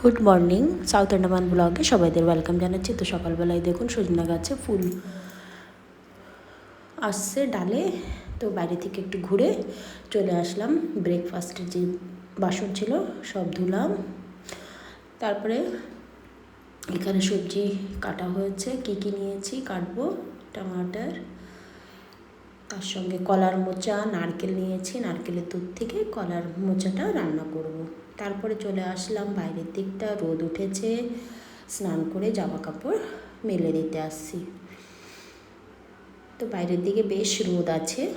Good morning south Andaman ব্লগে সবাইদের welcome জানাচ্ছি। তো সকালবেলায় দেখুন সজনা গাছে ফুল আসছে ডালে। তো বাইরে থেকে একটু ঘুরে চলে আসলাম। ব্রেকফাস্টের যে বাসন ছিল, সব ধুলাম। তারপরে এখানে সবজি কাটা হয়েছে। কী কী নিয়েছি? কাটবো, টমাটার তার সঙ্গে কলার মোচা, নারকেল নিয়েছি, নারকেলের দুধ থেকে কলার মোচাটা রান্না করব। তারপরে চলে আসলাম, বাইরের দিকটা রোদ উঠেছে, স্নান করে জামা কাপড় মেলে দিতে আসছি। তো বাইরের দিকে বেশ রোদ আছে।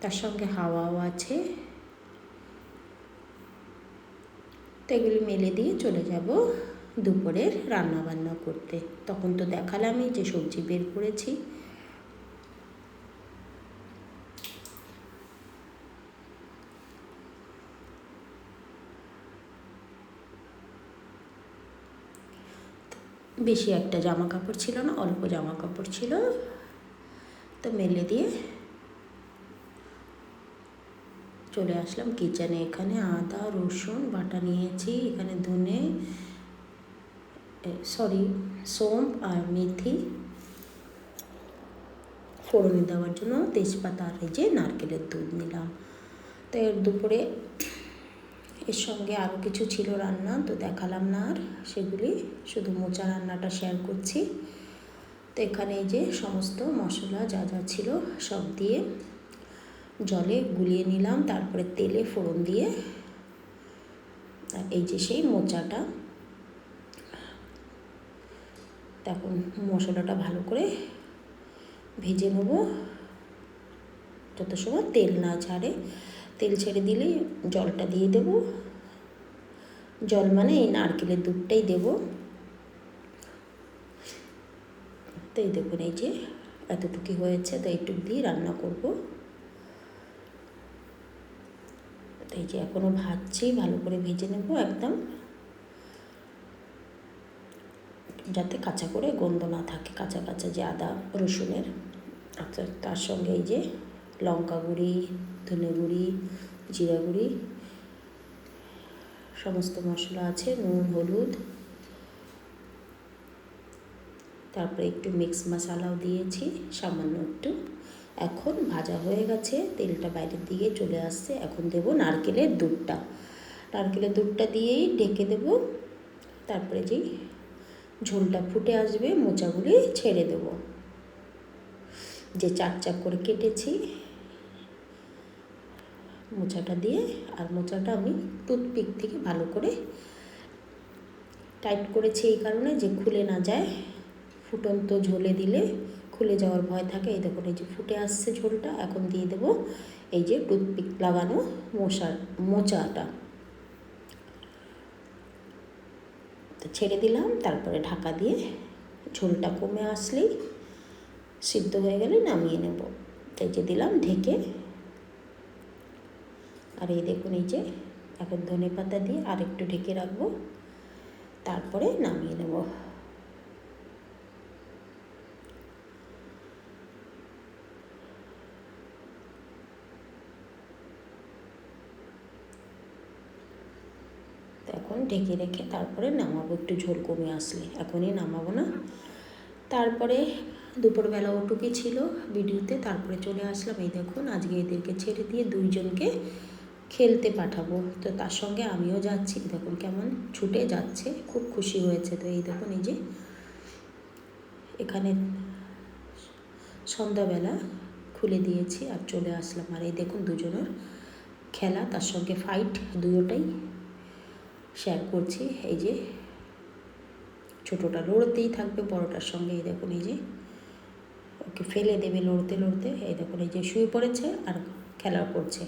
তার সঙ্গে হাওয়াও আছে। তো এগুলি মেলে দিয়ে চলে যাব। দুপুরের রান্না বান্না করতে। তখন তো দেখালামই যে সবজি বের করেছি। বেশি একটা জামা কাপড় ছিল না, অল্প জামা কাপড় ছিল। তো মেলে দিয়ে চলে আসলাম। কিচেনে এখানে আদা, রসুন, বাটা নিয়েছি। সরি, সোম আর মেথি ফোড়নে দেওয়ার জন্য তেজপাতা আর এই যে নারকেলের দুধ নিলাম। তো এর দুপুরে এর সঙ্গে আরও কিছু ছিল রান্না, তো দেখালাম না আর সেগুলি। শুধু মোচা রান্নাটা শেয়ার করছি। তো এখানে এই যে সমস্ত মশলা যা যা ছিল সব দিয়ে জলে গুলিয়ে নিলাম, তারপরে তেলে ফোড়ন দিয়ে এই যে সেই মোচাটা তখন মশলাটা ভালো করে ভেজে নেব। যত সময় তেল না ছাড়ে, তেল ছেড়ে দিলে জলটা দিয়ে দেব। জল মানে এই নারকেলের দুধটাই দেব। তো এই দেখুন এই যে এতটুকু হয়েছে, তো এইটুক দিয়ে রান্না করব। এই যে এখনও ভাজছি, ভালো করে ভেজে নেব একদম। যাতে কাঁচা করে গন্ধ না থাকে, কাঁচা কাঁচা যে আদা রসুনের। আচ্ছা তার সঙ্গে এই যে লঙ্কা গুঁড়ি, ধনে গুঁড়ি, জিরা গুঁড়ি, সমস্ত মশলা আছে, নুন, হলুদ। তারপরে একটু মিক্স মশালাও দিয়েছি, সামান্য একটু। এখন ভাজা হয়ে গেছে, তেলটা বাইরের দিকে চলে আসছে, এখন দেব নারকেলের দুধটা। নারকেলের দুধটা দিয়েই ঢেকে দেব। তারপরে যেই ঝোলটা ফুটে আসবে, মোচাগুলি ছেড়ে দেব। যে চাক চাক করে কেটেছি, মোচাটা দিয়ে, আর মোচাটা আমি টুথপিক থেকে ভালো করে টাইট করেছি এই কারণে যে খুলে না যায়। ফুটন্ত ঝোলে দিলে খুলে যাওয়ার ভয় থাকে, এই দেখুন, এই যে ফুটে আসছে ঝোলটা, এখন দিয়ে দেব এই যে টুথপিক লাগানো মশার, মোচাটা। তো ছেড়ে দিলাম, তারপরে ঢাকা দিয়ে ঝোলটা কমে আসলেই সিদ্ধ হয়ে গেলে নামিয়ে নেব। তাই যে দিলাম ঢেকে। আর এই দেখুন, এই যে এখন ধনে পাতা দিয়ে আর একটু ঢেকে রাখব, তারপরে নামিয়ে নেব। এখন ঢেকে রেখে তারপরে নামাবো, একটু ঝোল কমে আসলে, এখনই নামাবো না। তারপরে দুপুরবেলা ওটুকি ছিল ভিডিওতে, তারপরে চলে আসলাম, এই দেখুন, আজকে এদেরকে ছেড়ে দিয়ে দুইজনকে খেলতে পাঠাবো। তো তার সঙ্গে আমিও যাচ্ছি, দেখুন কেমন ছুটে যাচ্ছে, খুব খুশি হয়েছে। তো এই দেখুন, এই যে এখানে সন্ধ্যাবেলা খুলে দিয়েছি আর চলে আসলাম। আর এই দেখুন, দুজনের খেলা, তার সঙ্গে ফাইট দুটোটাই শেয়ার করছি। এই যে ছোটোটা লড়তেই থাকবে, বড়টার সঙ্গে এই দেখুন এই যে ওকে ফেলে দেবে লড়তে লড়তে। এই দেখুন এই যে শুয়ে পড়েছে আর খেলা করছে।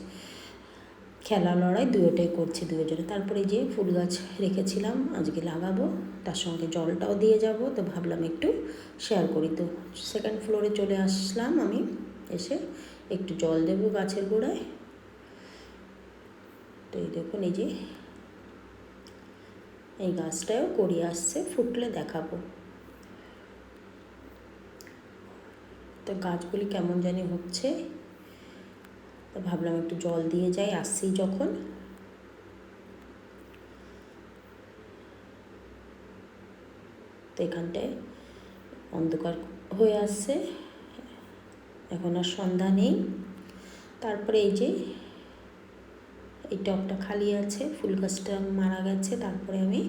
খেলা, লড়াই দুয়োটাই করছে দুজনে। তারপরে যে ফুল গাছ রেখেছিলাম, আজকে লাগাবো। তার সঙ্গে জলটাও দিয়ে যাব। তো ভাবলাম একটু শেয়ার করি। তো সেকেন্ড ফ্লোরে চলে আসলাম আমি। এসে একটু জল দেবো গাছের গোড়ায়। তো এই দেখুন এই যে এই গাছটাও করি আসছে, ফুটলে দেখাবো। তো গাছগুলি কেমন জানি হচ্ছে। তো ভাবলাম একটু জল দিয়ে যাই আসছি যখন। তো এখানটায় অন্ধকার হয়ে আসছে। এখন আর সন্ধ্যা নেই। তারপরে এই যে এই টবটা খালি আছে, ফুল গাছটা মারা গেছে, তারপরে আমি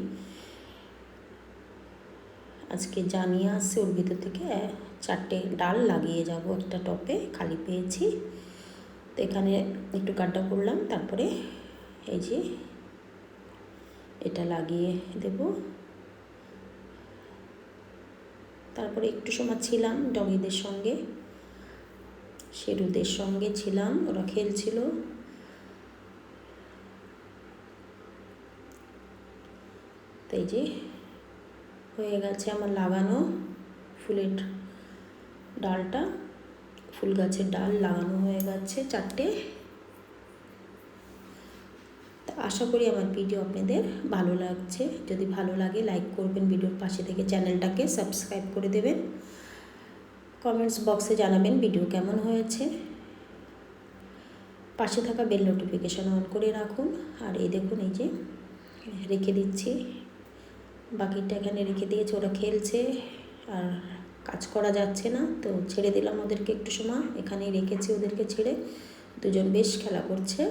আজকে জানিয়ে আসছে ওর ভিতর থেকে, চারটে ডাল লাগিয়ে যাব একটা টপে, খালি পেয়েছি। তো এখানে একটু গাড্ডা করলাম, তারপরে এই যে এটা লাগিয়ে দেব। তারপরে একটু সময় ছিলাম ডগিদের সঙ্গে, শেরুদের সঙ্গে ছিলাম, ওরা খেলছিল তো এই যে হয়ে গেছে আমার লাগানো ফুলের ডালটা, ফুল গাছের ডাল লাগানো হয়ে গেছে চারটে। আশা করি আমার ভিডিও আপনাদের ভালো লাগছে। যদি ভালো লাগে, লাইক করবেন, ভিডিওর পাশে থেকে চ্যানেলটাকে সাবস্ক্রাইব করে দেবেন। কমেন্টস বক্সে জানাবেন ভিডিও কেমন হয়েছে। পাশে থাকা বেল নোটিফিকেশান অন করে রাখুন। আর এই দেখুন, এই যে রেখে দিচ্ছি। বাকিটা এখানে রেখে দিয়েছে, ওরা খেলছে আর কাজ করা যাচ্ছে না, তো ছেড়ে দিলাম ওদেরকে একটু সময়, এখানেই রেখেছি ওদেরকে ছেড়ে, দুজন বেশ খেলা করছে।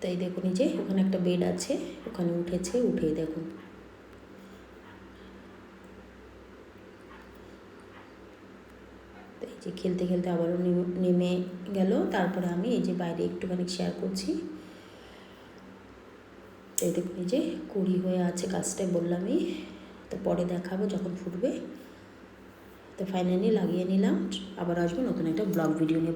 তাই দেখুন যে, ওখানে একটা বেড আছে, ওখানে উঠেছে, উঠেই দেখুন। এই যে খেলতে খেলতে আবারও নেমে গেল, তারপরে আমি এই যে বাইরে একটুখানি শেয়ার করছি। এই দেখুন এই যে কুড়ি হয়ে আছে গাছটায় বললামই, তো পরে দেখাবো যখন ফুটবে। তো ফাইনালি লাগিয়ে নিলাম, আবার আসব নতুন একটা ব্লগ ভিডিও নিয়ে।